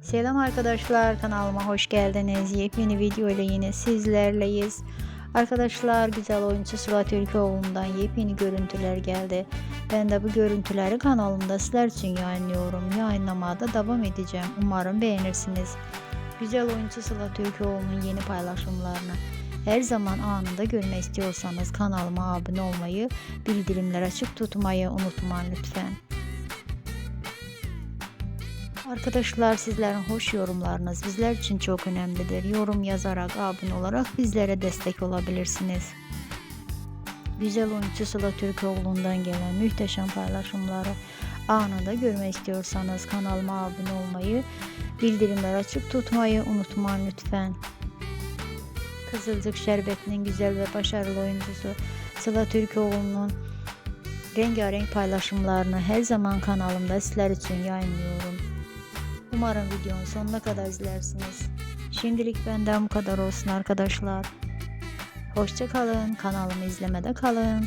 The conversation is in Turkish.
Selam arkadaşlar kanalıma hoş geldiniz. Yepyeni video ile yine sizlerleyiz. Arkadaşlar güzel oyuncu Sıla Türkoğlu'ndan yepyeni görüntüler geldi. Ben de bu görüntüleri kanalımda sizler için yayınlıyorum. Yayınlamaya da devam edeceğim. Umarım beğenirsiniz. Güzel oyuncu Sıla Türkoğlu'nun yeni paylaşımlarını her zaman anında görmek istiyorsanız kanalıma abone olmayı, bildirimler açık tutmayı unutmayın lütfen. Arkadaşlar sizlerin hoş yorumlarınız bizler için çok önemlidir. Yorum yazarak, abone olarak bizlere destek olabilirsiniz. Güzel oyuncu Sıla Türkoğlu'ndan gelen muhteşem paylaşımları anında görmek istiyorsanız kanalıma abone olmayı, bildirimler açık tutmayı unutmayın lütfen. Kızılcık Şerbeti'nin güzel ve başarılı oyuncusu Sıla Türkoğlu'nun rengarenk paylaşımlarını her zaman kanalımda sizler için yayınlıyorum. Umarım videonun sonuna kadar izlersiniz. Şimdilik benden bu kadar olsun arkadaşlar. Hoşça kalın, kanalımı izlemede kalın.